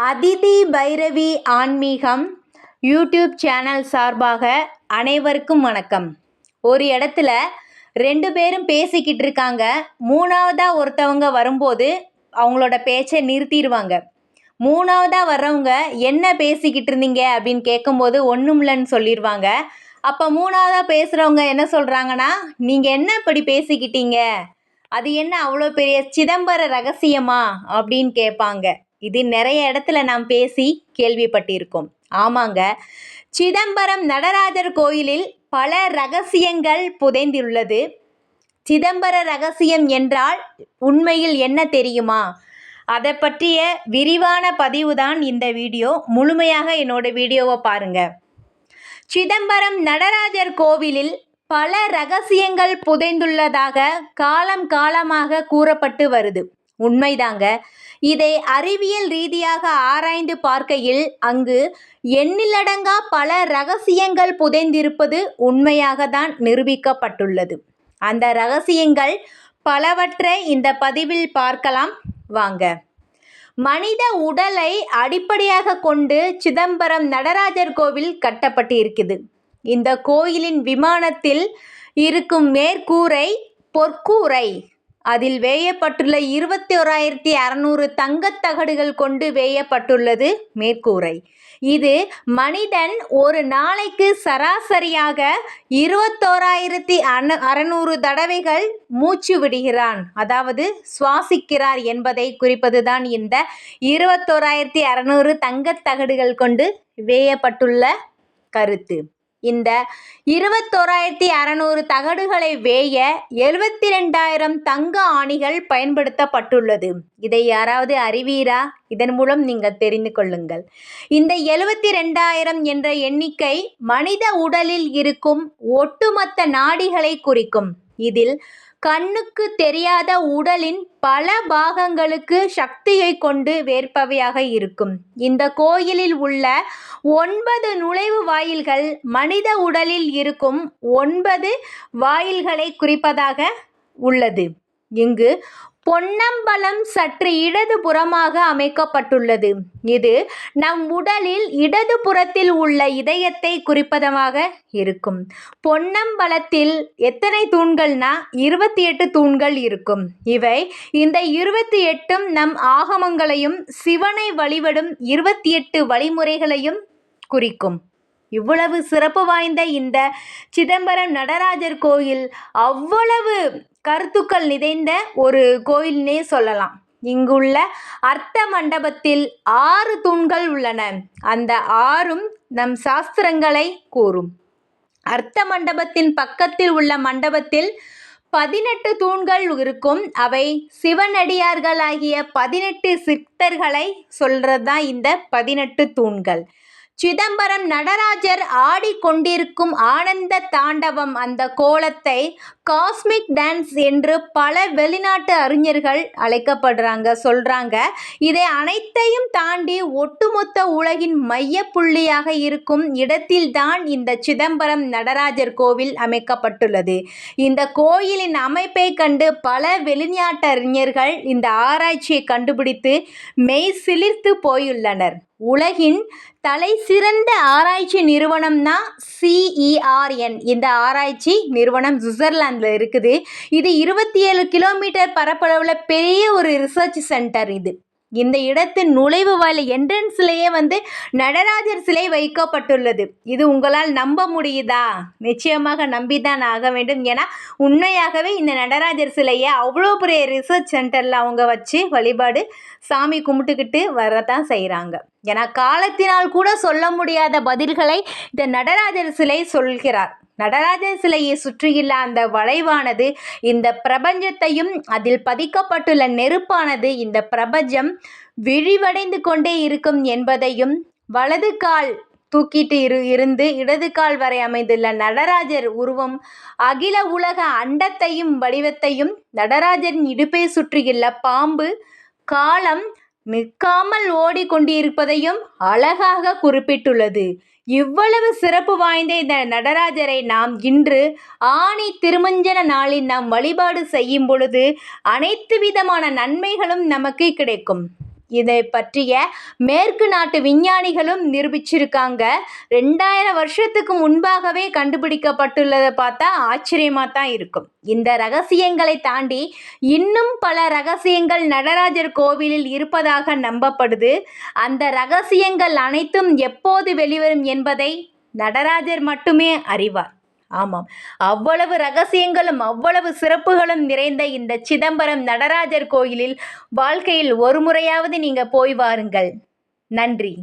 அதிதி பைரவி ஆன்மீகம் YouTube channel சார்பாக அனைவருக்கும் வணக்கம். ஒரு இடத்துல ரெண்டு பேரும் பேசிக்கிட்டு இருக்காங்க. மூணாவதாக ஒருத்தவங்க வரும்போது அவங்களோட பேச்சை நிறுத்திடுவாங்க. மூணாவதாக வர்றவங்க என்ன பேசிக்கிட்டு இருந்தீங்க அப்படின்னு கேட்கும்போது ஒன்றும் இல்லைன்னு சொல்லிடுவாங்க. அப்போ மூணாவதாக பேசுகிறவங்க என்ன சொல்கிறாங்கன்னா நீங்கள் என்ன இப்படி பேசிக்கிட்டீங்க? அது என்ன அவ்வளோ பெரிய சிதம்பர ரகசியமா? அப்படின்னு கேட்பாங்க. இது நிறைய இடத்துல நாம் பேசி கேள்விப்பட்டிருக்கோம். ஆமாங்க. சிதம்பரம் நடராஜர் கோயிலில் பல ரகசியங்கள் புதைந்துள்ளது. சிதம்பர ரகசியம் என்றால் உண்மையில் என்ன தெரியுமா? அதை பற்றிய விரிவான பதிவு தான் இந்த வீடியோ. முழுமையாக என்னோட வீடியோவை பாருங்கள் சிதம்பரம் நடராஜர் கோவிலில் பல ரகசியங்கள் புதைந்துள்ளதாக காலம் காலமாக கூறப்பட்டு வருது. உண்மைதாங்க. இதை அறிவியல் ரீதியாக ஆராய்ந்து பார்க்கையில் அங்கு எண்ணிலடங்கா பல ரகசியங்கள் புதைந்திருப்பது உண்மையாக தான் நிரூபிக்கப்பட்டுள்ளது. அந்த ரகசியங்கள் பலவற்றை இந்த பதிவில் பார்க்கலாம். வாங்க. மனித உடலை அடிப்படையாக கொண்டு சிதம்பரம் நடராஜர் கோவில் கட்டப்பட்டு இருக்குது இந்த கோயிலின் விமானத்தில் இருக்கும் மேற்கூரை பொற்கூரை அதில் வேயப்பட்டுள்ள இருபத்தி ஓராயிரத்தி அறநூறு தங்கத்தகடுகள் கொண்டு வேயப்பட்டுள்ளது மேற்கூரை. இது மனிதன் ஒரு நாளைக்கு சராசரியாக இருபத்தோராயிரத்தி அறநூறு தடவைகள் மூச்சு விடுகிறான். அதாவது சுவாசிக்கிறார் என்பதை குறிப்பதுதான் இந்த இருபத்தோராயிரத்தி அறநூறு தங்கத்தகடுகள் கொண்டு வேயப்பட்டுள்ள கருத்து. இந்த இருபத்தோராயிரத்தி அறநூறு தகடுகளை வேய எழுபத்தி ரெண்டாயிரம் தங்க ஆணிகள் பயன்படுத்தப்பட்டுள்ளது. இதை யாராவது அறிவீரா? இதன் மூலம் நீங்கள் தெரிந்து கொள்ளுங்கள். இந்த எழுபத்தி ரெண்டாயிரம் என்ற எண்ணிக்கை மனித உடலில் இருக்கும் ஒட்டுமொத்த நாடிகளை குறிக்கும். இதில் கண்ணுக்கு தெரியாத உடலின் பல பாகங்களுக்கு சக்தியை கொண்டு வேற்பவையாக இருக்கும். இந்த கோயிலில் உள்ள ஒன்பது நுழைவு வாயில்கள் மனித உடலில் இருக்கும் ஒன்பது வாயில்களை குறிப்பதாக உள்ளது. இங்கு பொன்னம்பலம் சற்று இடது புறமாக அமைக்கப்பட்டுள்ளது. இது நம் உடலில் இடது புறத்தில் உள்ள இதயத்தை குறிப்பதமாக இருக்கும். பொன்னம்பலத்தில் எத்தனை தூண்கள்னா இருபத்தி எட்டு தூண்கள் இருக்கும். இவை இந்த இருபத்தி எட்டும் நம் ஆகமங்களையும் சிவனை வழிபடும் இருபத்தி எட்டு வழிமுறைகளையும் குறிக்கும். இவ்வளவு சிறப்பு வாய்ந்த இந்த சிதம்பரம் நடராஜர் கோயில் அவ்வளவு கருத்துக்கள் நிறைந்த ஒரு கோயில்னே சொல்லலாம். இங்குள்ள அர்த்த மண்டபத்தில் ஆறு தூண்கள் உள்ளன. அந்த ஆறும் நம் சாஸ்திரங்களை கூறும். அர்த்த மண்டபத்தின் பக்கத்தில் உள்ள மண்டபத்தில் பதினெட்டு தூண்கள் இருக்கும். அவை சிவனடியார்களாகிய பதினெட்டு சித்தர்களை சொல்கிறது தான் இந்த பதினெட்டு தூண்கள். சிதம்பரம் நடராஜர் ஆடிக்கொண்டிருக்கும் ஆனந்த தாண்டவம் அந்த கோலத்தை காஸ்மிக் டான்ஸ் என்று பல வெளிநாட்டு அறிஞர்கள் அழைக்கப்படுறாங்க சொல்கிறாங்க இதை அனைத்தையும் தாண்டி ஒட்டுமொத்த உலகின் மையப்புள்ளியாக இருக்கும் இடத்தில்தான் இந்த சிதம்பரம் நடராஜர் கோவில் அமைக்கப்பட்டுள்ளது. இந்த கோயிலின் அமைப்பை கண்டு பல வெளிநாட்டு அறிஞர்கள் இந்த ஆராய்ச்சியை கண்டுபிடித்து மெய் சிலிர்த்து போயுள்ளனர். உலகின் தலை சிறந்த ஆராய்ச்சி நிறுவனம்னா சிஇஆர்என் இந்த ஆராய்ச்சி நிறுவனம் சுவிட்சர்லாந்தில் இருக்குது. இது இருபத்தி ஏழு கிலோமீட்டர் பரப்பளவில் பெரிய ஒரு ரிசர்ச் சென்டர் இது. இந்த இடத்தின் நுழைவு வாயில் என்ட்ரன்ஸ்லேயே வந்து நடராஜர் சிலை வைக்கப்பட்டுள்ளது. இது உங்களால் நம்ப முடியுதா? நிச்சயமாக நம்பிதான் ஆக வேண்டும். ஏன்னா உண்மையாகவே இந்த நடராஜர் சிலையை அவ்வளோ பெரிய ரிசர்ச் சென்டரில் அவங்க வச்சு வழிபாடு சாமி கும்பிட்டுக்கிட்டு வரதான் செய்கிறாங்க ஏன்னா காலத்தினால் கூட சொல்ல முடியாத பதில்களை இந்த நடராஜர் சிலை சொல்கிறார். நடராஜர் சிலையை சுற்றியுள்ள அந்த வளைவானது இந்த பிரபஞ்சத்தையும் அதில் பதிக்கப்பட்டுள்ள நெருப்பானது இந்த பிரபஞ்சம் விழிவடைந்து கொண்டே இருக்கும் என்பதையும் வலது கால் தூக்கிட்டு இரு இருந்து இடது கால் வரை அமைந்துள்ள நடராஜர் உருவம் அகில உலக அண்டத்தையும் வடிவத்தையும் நடராஜரின் இடுப்பை சுற்றியுள்ள பாம்பு காலம் நிற்காமல் ஓடிக்கொண்டிருப்பதையும் அழகாக குறிப்பிட்டுள்ளது. இவ்வளவு சிறப்பு வாய்ந்த இந்த நடராஜரை நாம் இன்று ஆணி திருமஞ்சன நாளில் நாம் வழிபாடு செய்யும் பொழுது அனைத்து விதமான நன்மைகளும் நமக்கு கிடைக்கும். இதை பற்றிய மேற்கு நாட்டு விஞ்ஞானிகளும் நிரூபிச்சிருக்காங்க. ரெண்டாயிரம் வருஷத்துக்கு முன்பாகவே கண்டுபிடிக்கப்பட்டுள்ளதை பார்த்தா ஆச்சரியமாக தான் இருக்கும். இந்த ரகசியங்களை தாண்டி இன்னும் பல ரகசியங்கள் நடராஜர் கோவிலில் இருப்பதாக நம்பப்படுது. அந்த ரகசியங்கள் அனைத்தும் எப்போது வெளிவரும் என்பதை நடராஜர் மட்டுமே அறிவார். ஆமாம். அவ்வளவு ரகசியங்களும் அவ்வளவு சிறப்புகளும் நிறைந்த இந்த சிதம்பரம் நடராஜர் கோயிலில் வாழ்க்கையில் ஒரு முறையாவது நீங்கள் போய் வாருங்கள். நன்றி.